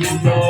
Lord.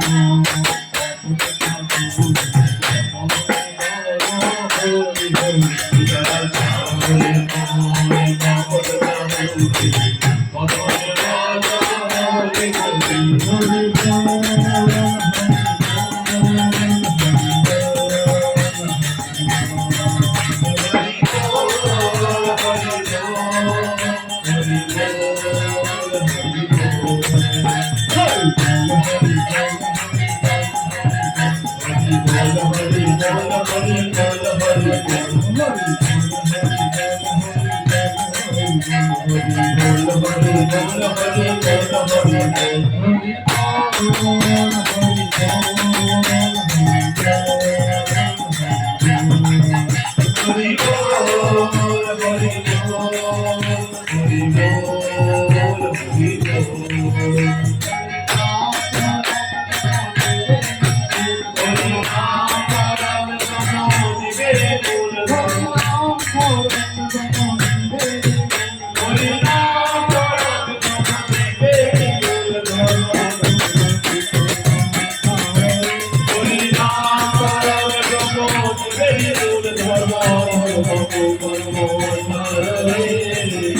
Música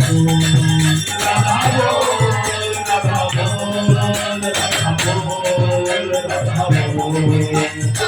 Thank you.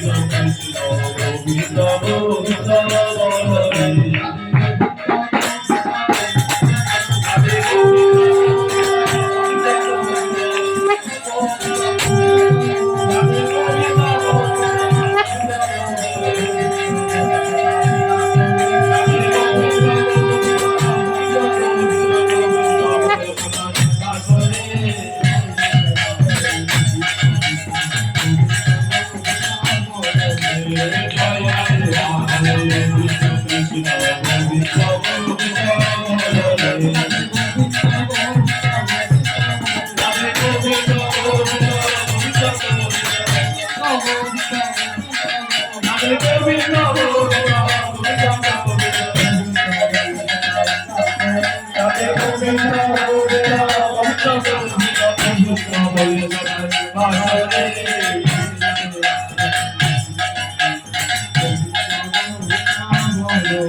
Hey, Govinda Govinda Ayo!